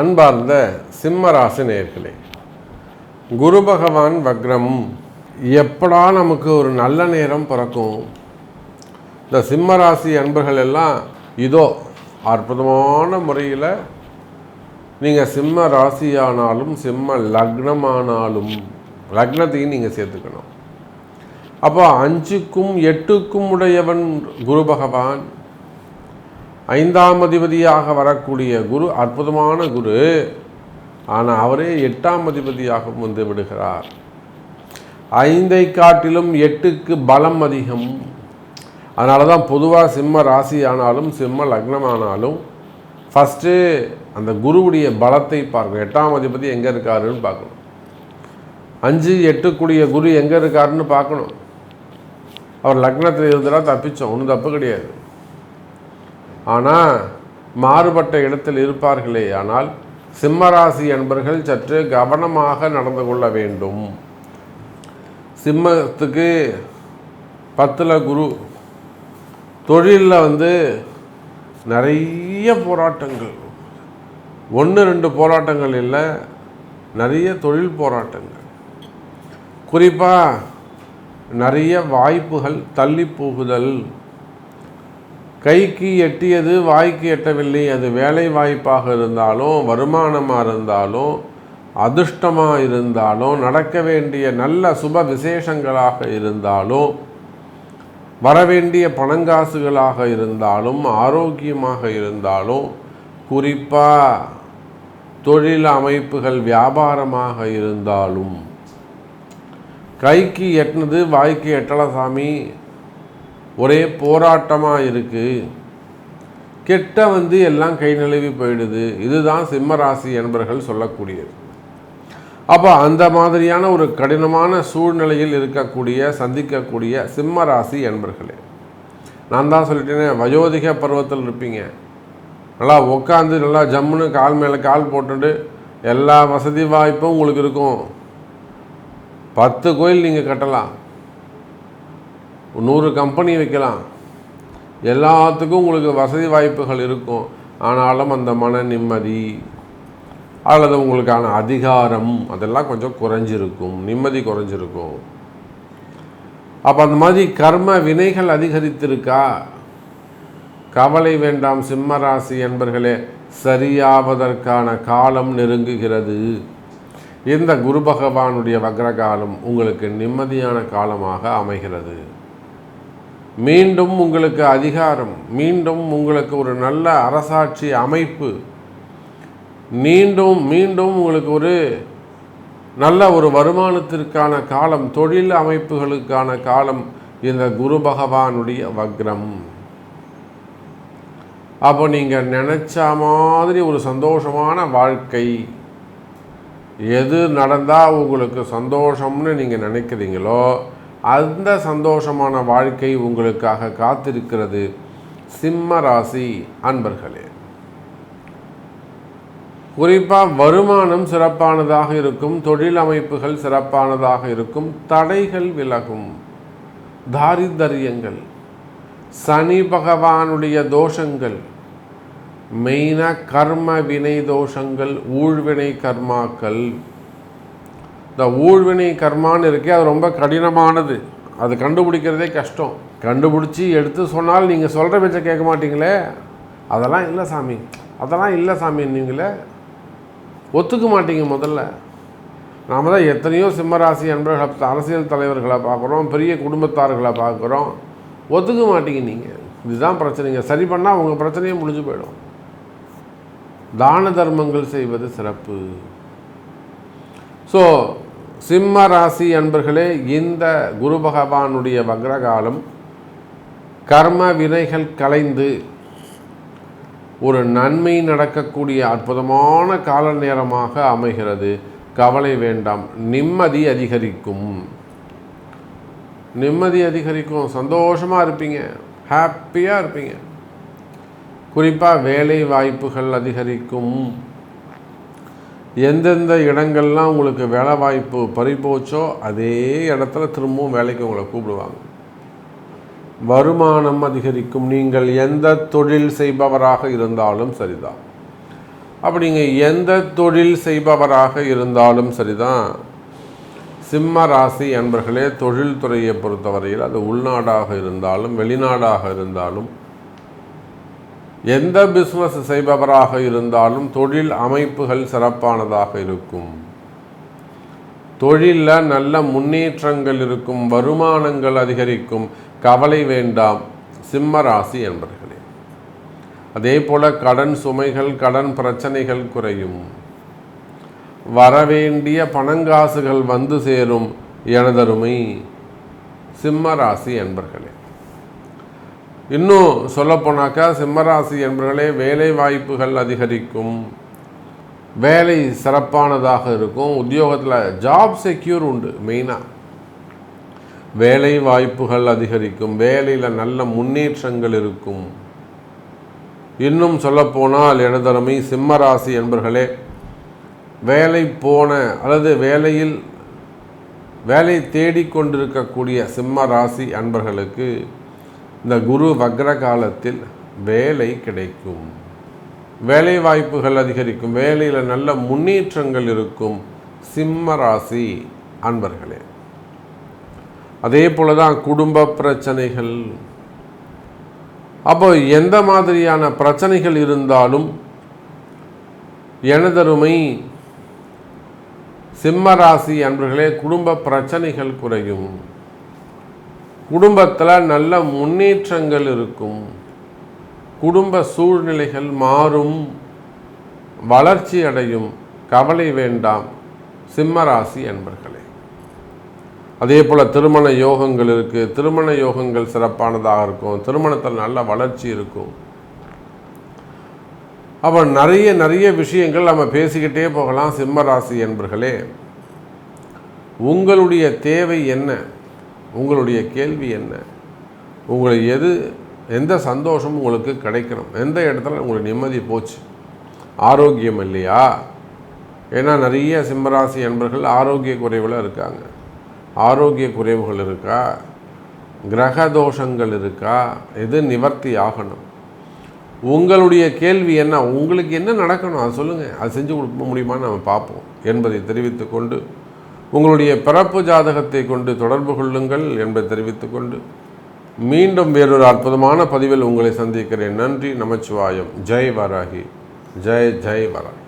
அன்பார்ந்த சிம்மராசி நேர்களே குரு பகவான் வக்ரம் எப்படா நமக்கு ஒரு நல்ல நேரம் பிறக்கும்? இந்த சிம்மராசி அன்பர்கள் எல்லாம் இதோ அற்புதமான முறையில் நீங்கள் சிம்ம ராசியானாலும் சிம்ம லக்னமானாலும் லக்னத்தையும் நீங்கள் சேர்த்துக்கணும். அப்போ அஞ்சுக்கும் எட்டுக்கும் உடையவன் குரு பகவான். ஐந்தாம் அதிபதியாக வரக்கூடிய குரு அற்புதமான குரு. ஆனால் அவரே எட்டாம் அதிபதியாக வந்து விடுகிறார். ஐந்தை காட்டிலும் எட்டுக்கு பலம் அதிகம். அதனால தான் பொதுவாக சிம்ம ராசி ஆனாலும் சிம்ம லக்னமானாலும் ஃபஸ்ட்டு அந்த குருவுடைய பலத்தை பார்க்கணும். எட்டாம் அதிபதி எங்கே இருக்காருன்னு பார்க்கணும். அஞ்சு எட்டுக்குடிய குரு எங்கே இருக்காருன்னு பார்க்கணும். அவர் லக்னத்தில் இருந்தால் தப்பிச்சோம். ஒன்றும் தப்பு கிடையாது. ஆனால் மாறுபட்ட இடத்தில் இருப்பார்களே ஆனால் சிம்மராசி என்பர்கள் சற்று கவனமாக நடந்து கொள்ள வேண்டும். சிம்மத்துக்கு பத்தில் குரு தொழிலில் வந்து நிறைய போராட்டங்கள். ஒன்று ரெண்டு போராட்டங்கள் இல்லை நிறைய தொழில் போராட்டங்கள். குறிப்பாக நிறைய வாய்ப்புகள் தள்ளி போகுதல். கைக்கு எட்டியது வாய்க்கு எட்டவில்லை. அது வேலை வாய்ப்பாக இருந்தாலும் வருமானமாக இருந்தாலும் அதிர்ஷ்டமாக இருந்தாலும் நடக்க வேண்டிய நல்ல சுப விசேஷங்களாக இருந்தாலும் வரவேண்டிய பணங்காசுகளாக இருந்தாலும் ஆரோக்கியமாக இருந்தாலும் குறிப்பாக தொழில் அமைப்புகள் வியாபாரமாக இருந்தாலும் கைக்கு எட்டினது வாய்க்கு எட்டல சாமி ஒரே போராட்டமாக இருக்குது கெட்ட வந்து எல்லாம் கை நழுவி போயிடுது. இதுதான் சிம்மராசி என்பர்கள் சொல்லக்கூடியது. அப்போ அந்த மாதிரியான ஒரு கடினமான சூழ்நிலையில் இருக்கக்கூடிய சந்திக்கக்கூடிய சிம்ம ராசி என்பர்களே. நான் தான் சொல்லிட்டேனே வயோதிக பருவத்தில் இருப்பீங்க. நல்லா உட்காந்து நல்லா ஜம்முன்னு கால் மேலே கால் போட்டுட்டு எல்லா வசதி வாய்ப்பும் உங்களுக்கு இருக்கும். பத்து கோயில் நீங்கள் கட்டலாம். நூறு கம்பெனி வைக்கலாம். எல்லாத்துக்கும் உங்களுக்கு வசதி வாய்ப்புகள் இருக்கும். ஆனாலும் அந்த மன நிம்மதி அல்லது உங்களுக்கான அதிகாரம் அதெல்லாம் கொஞ்சம் குறைஞ்சிருக்கும். நிம்மதி குறைஞ்சிருக்கும். அப்போ அந்த மாதிரி கர்ம வினைகள் அதிகரித்திருக்கா? கவலை வேண்டாம் சிம்மராசி என்பர்களே சரியாவதற்கான காலம் நெருங்குகிறது. இந்த குரு பகவானுடைய வக்ரகாலம் உங்களுக்கு நிம்மதியான காலமாக அமைகிறது. மீண்டும் உங்களுக்கு அதிகாரம் மீண்டும் உங்களுக்கு ஒரு நல்ல அரசாட்சி அமைப்பு மீண்டும் மீண்டும் உங்களுக்கு ஒரு நல்ல ஒரு வருமானத்திற்கான காலம் தொழில் அமைப்புகளுக்கான காலம் இந்த குரு பகவானுடைய வக்ரம். அப்போ நீங்கள் நினச்ச மாதிரி ஒரு சந்தோஷமான வாழ்க்கை எது நடந்தால் உங்களுக்கு சந்தோஷம்னு நீங்கள் நினைக்கிறீங்களோ அந்த சந்தோஷமான வாழ்க்கை உங்களுக்காக காத்திருக்கிறது. சிம்ம ராசி அன்பர்களே. குறிப்பாக வருமானம் சிறப்பானதாக இருக்கும் தொழில் அமைப்புகள் சிறப்பானதாக இருக்கும் தடைகள் விலகும். தாரிதரியங்கள் சனி பகவானுடைய தோஷங்கள் மெயினாக கர்ம வினை தோஷங்கள் ஊழ்வினை கர்மாக்கள் இந்த ஊழ்வினை கர்மான்னு இருக்கே அது ரொம்ப கடினமானது. அது கண்டுபிடிக்கிறதே கஷ்டம். கண்டுபிடிச்சி எடுத்து சொன்னால் நீங்கள் சொல்கிற பேச்சை கேட்க மாட்டீங்களே? அதெல்லாம் இல்லை சாமி. அதெல்லாம் இல்லை சாமி நீங்களே ஒத்துக்க மாட்டீங்க முதல்ல. நாம் தான் எத்தனையோ சிம்மராசி அன்பர்களை அரசியல் தலைவர்களை பார்க்குறோம் பெரிய குடும்பத்தார்களை பார்க்குறோம். ஒத்துக்க மாட்டீங்க நீங்கள் இதுதான் பிரச்சனைங்க. சரி பண்ணால் உங்கள் பிரச்சனையும் முடிஞ்சு போயிடும். தான தர்மங்கள் செய்வது சிறப்பு. ஸோ சிம்ம ராசி அன்பர்களே இந்த குரு பகவானுடைய வக்ரகாலம் கர்ம வினைகள் கலைந்து ஒரு நன்மை நடக்கக்கூடிய அற்புதமான கால நேரமாக அமைகிறது. கவலை வேண்டாம் நிம்மதி அதிகரிக்கும். நிம்மதி அதிகரிக்கும் சந்தோஷமாக இருப்பீங்க ஹாப்பியாக இருப்பீங்க. குறிப்பாக வேலை வாய்ப்புகள் அதிகரிக்கும். எந்தெந்த இடங்கள்லாம் உங்களுக்கு வேலை வாய்ப்பு பறிபோச்சோ அதே இடத்துல திரும்பவும் வேலைக்கு உங்களை கூப்பிடுவாங்க. வருமானம் அதிகரிக்கும். நீங்கள் எந்த தொழில் செய்பவராக இருந்தாலும் சரிதான். அப்போ நீங்கள் எந்த தொழில் செய்பவராக இருந்தாலும் சரிதான். சிம்ம ராசி அன்பர்களே தொழில்துறையை பொறுத்தவரையில் அது உள்நாடாக இருந்தாலும் வெளிநாடாக இருந்தாலும் எந்த பிஸ்னஸ் செய்பவராக இருந்தாலும் தொழில் அமைப்புகள் சிறப்பானதாக இருக்கும். தொழிலில் நல்ல முன்னேற்றங்கள் இருக்கும் வருமானங்கள் அதிகரிக்கும் கவலை வேண்டாம் சிம்ம ராசி என்பர்களே. அதே போல கடன் சுமைகள் கடன் பிரச்சனைகள் குறையும். வரவேண்டிய பணங்காசுகள் வந்து சேரும் எனதருமை சிம்ம ராசி என்பர்களே. இன்னும் சொல்லப்போனாக்கா சிம்மராசி என்பர்களே வேலை வாய்ப்புகள் அதிகரிக்கும். வேலை சிறப்பானதாக இருக்கும். உத்தியோகத்தில் ஜாப் செக்யூர் உண்டு மெயினாக வேலை வாய்ப்புகள் அதிகரிக்கும். வேலையில் நல்ல முன்னேற்றங்கள் இருக்கும். இன்னும் சொல்லப்போனால் எனதருமை சிம்மராசி என்பர்களே வேலை போன அல்லது வேலையில் வேலை தேடிக்கொண்டிருக்கக்கூடிய சிம்ம ராசி அன்பர்களுக்கு இந்த குரு வக்ர காலத்தில் வேலை கிடைக்கும். வேலை வாய்ப்புகள் அதிகரிக்கும். வேலையில் நல்ல முன்னேற்றங்கள் இருக்கும். சிம்ம ராசி அன்பர்களே. அதே போல தான் குடும்ப பிரச்சனைகள். அப்போ எந்த மாதிரியான பிரச்சனைகள் இருந்தாலும் எனதருமை சிம்ம ராசி அன்பர்களே குடும்ப பிரச்சனைகள் குறையும். குடும்பத்தில் நல்ல முன்னேற்றங்கள் இருக்கும். குடும்ப சூழ்நிலைகள் மாறும். வளர்ச்சி அடையும். கவலை வேண்டாம். சிம்மராசி என்பர்களே. அதே போல் திருமண யோகங்கள் இருக்குது திருமண யோகங்கள் சிறப்பானதாக இருக்கும். திருமணத்தில் நல்ல வளர்ச்சி இருக்கும். அப்போ நிறைய நிறைய விஷயங்கள் நம்ம பேசிக்கிட்டே போகலாம். சிம்மராசி என்பர்களே. உங்களுடைய தேவை என்ன? உங்களுடைய கேள்வி என்ன? உங்களை எது எந்த சந்தோஷமும் உங்களுக்கு கிடைக்கணும். எந்த இடத்துல உங்களுக்கு நிம்மதி போச்சு? ஆரோக்கியம் இல்லையா? ஏன்னா நிறைய சிம்மராசி என்பர்கள் ஆரோக்கிய குறைவில் இருக்காங்க. ஆரோக்கிய குறைவுகள் இருக்கா? கிரக தோஷங்கள் இருக்கா? எது நிவர்த்தி ஆகணும்? உங்களுடைய கேள்வி என்ன? உங்களுக்கு என்ன நடக்கணும்? அதை சொல்லுங்கள் அது செஞ்சு கொடுக்க முடியுமான்னு நம்ம பார்ப்போம். என்பதை தெரிவித்துக்கொண்டு உங்களுடைய பிறப்பு ஜாதகத்தை கொண்டு தொடர்பு கொள்ளுங்கள் என்பதை தெரிவித்துக் கொண்டு மீண்டும் வேறொரு அற்புதமான பதிவில் உங்களை சந்திக்கிறேன். நன்றி நமச்சிவாயம். ஜெய் வராகி. ஜெய் ஜெய் வராகி.